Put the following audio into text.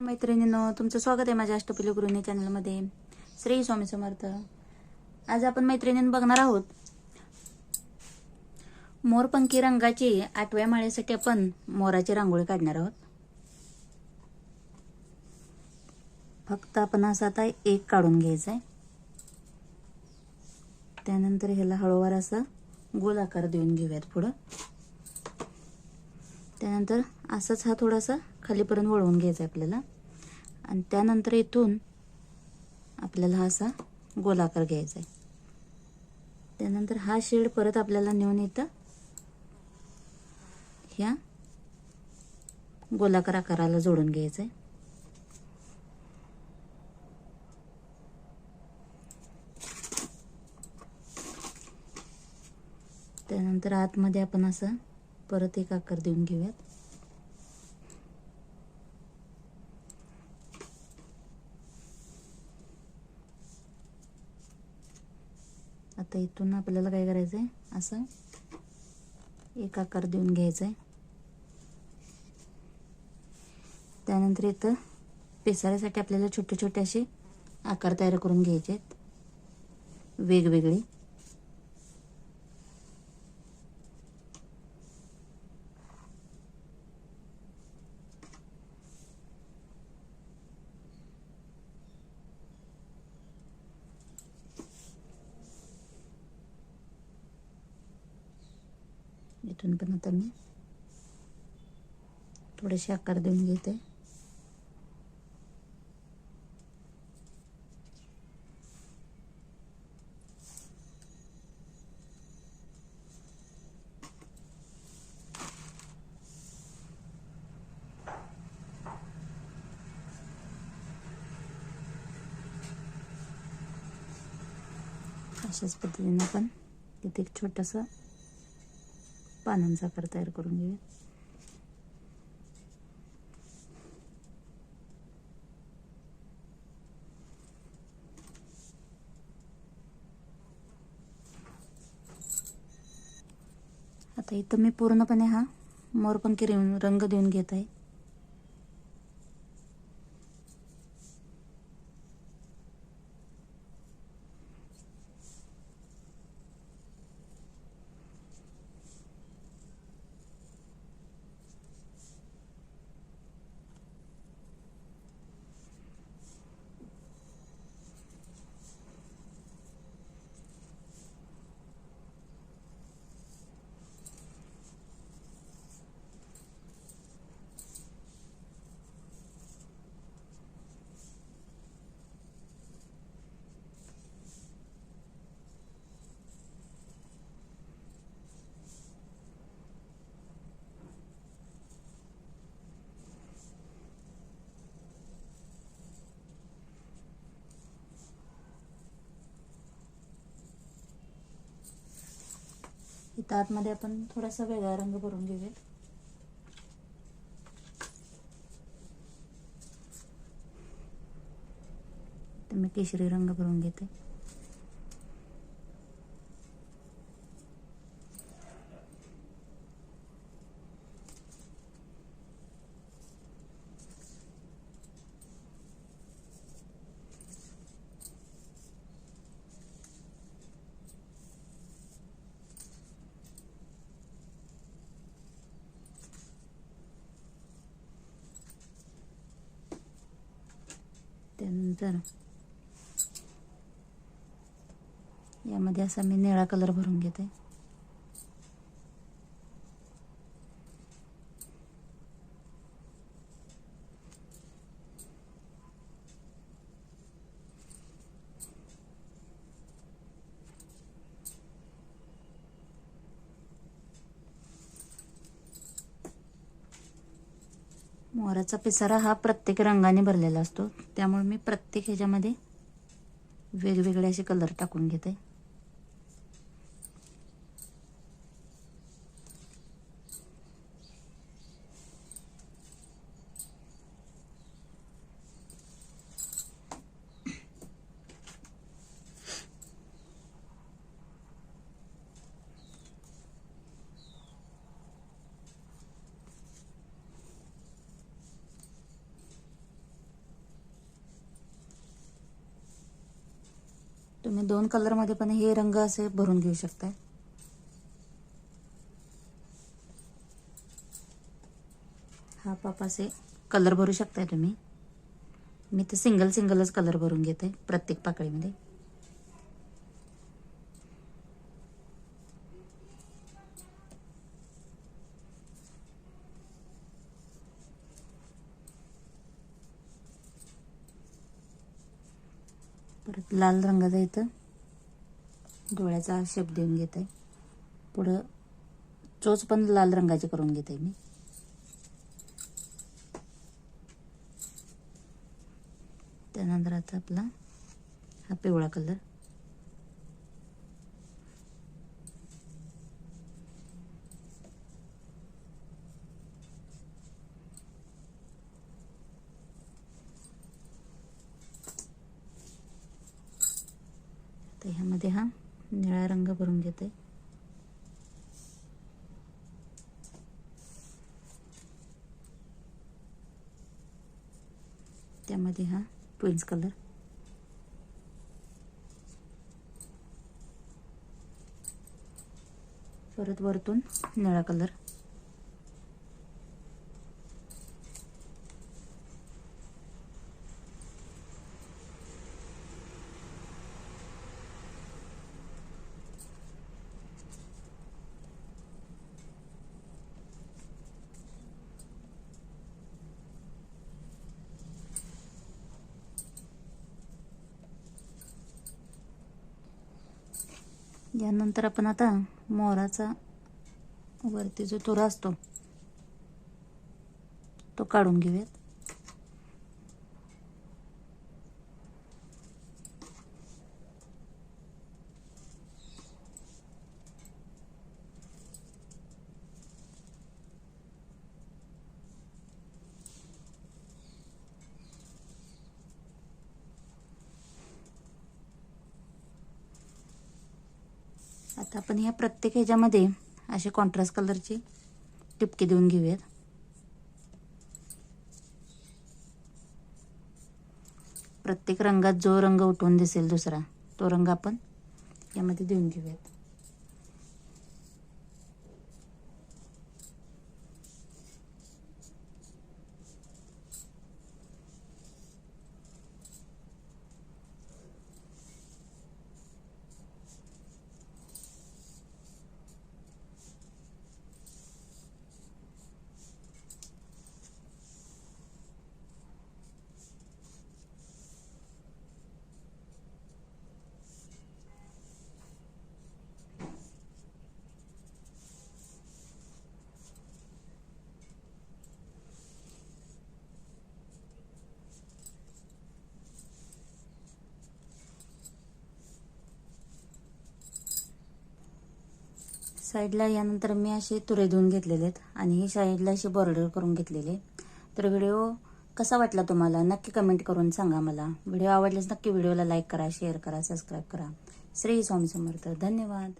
मैत्रिणींनो तुमचं स्वागत आहे माझ्या अष्टपली गृहिणी चॅनलमध्ये. श्री स्वामी समर्थ. आज आपण मैत्रिणीनं बघणार आहोत. मोरपंखी रंगाची आठव्या माळेसाठी आपण मोराची रांगोळी काढणार आहोत. फक्त आपण असं आता एक काढून घ्यायचं आहे त्यानंतर ह्याला हळूवार असं गोल आकार देऊन घेऊयात पुढं. त्यानंतर असाच हा थोडासा खालीपर्यंत वळवून घ्यायचा आहे आपल्याला. आणि त्यानंतर इथून आपल्याला हा असा गोलाकार घ्यायचा आहे. त्यानंतर हा शेड परत आपल्याला नेऊन इथं ह्या गोलाकार आकाराला जोडून घ्यायचं आहे. त्यानंतर आतमध्ये आपण असं परत एक आकार देऊन घेऊयात. आता इथून आपल्याला काय करायचं आहे असं एक आकार देऊन घ्यायचा आहे त्यानंतर इथं पिसाऱ्यासाठी आपल्याला छोटे छोटे असे आकार तयार करून घ्यायचे आहेत वेगवेगळे. इथून पण आता मी थोडेसे आकार देऊन घेते. अशाच पद्धतीने आपण तिथे एक छोटंसं पानांचा आकार तयार करून घेऊया. आता इथं मी पूर्णपणे हा मोरपंखी रंग देऊन घेत आहे. आता आतमध्ये आपण थोडासा वेगळा रंग भरून घेऊयात. तर मी केशरी रंग भरून घेते. त्यानंतर यामध्ये असा मी निळा कलर भरून घेते. मोराचा पिसारा हा प्रत्येक रंगाने भरलेला असतो. त्यामुळे मी प्रत्येक ह्याच्यामध्ये वेगवेगळे असे कलर टाकून घेते. तुम्ही दोन कलरमध्ये पण हे रंग असे भरून घेऊ शकताय. हा पाप असे कलर भरू शकताय तुम्ही. मी तर सिंगल सिंगलच कलर भरून घेते प्रत्येक पाकळीमध्ये. परत लाल रंगाचा इथं डोळ्याचा शेप देऊन घेत. आहे पुढं चोच पण लाल रंगाची करून घेते मी. त्यानंतर आता आपला हा पिवळा कलर तर ह्यामध्ये हा निळा रंग भरून घेते त्यामध्ये हा ट्विन्स कलर. परत वरतून निळा कलर. यानंतर आपण आता मोराचा वरती जो तुरा असतो तो काढून घेऊयात. आता आपण ह्या प्रत्येक ह्याच्यामध्ये असे कॉन्ट्रास्ट कलरची टिपके देऊन घेऊयात. प्रत्येक रंगात जो रंग उठून दिसेल दुसरा तो रंग आपण यामध्ये देऊन घेऊयात. साईडला यानंतर मी असे तुरे धुवून घेतलेले आहेत आणि ही साईडला अशी बॉर्डर करून घेतलेली आहे तर व्हिडिओ कसा वाटला तुम्हाला? नक्की कमेंट करून सांगा मला. व्हिडिओ आवडल्यास नक्की व्हिडिओला लाईक करा शेअर करा सबस्क्राईब करा. श्री स्वामी समर्थ. धन्यवाद.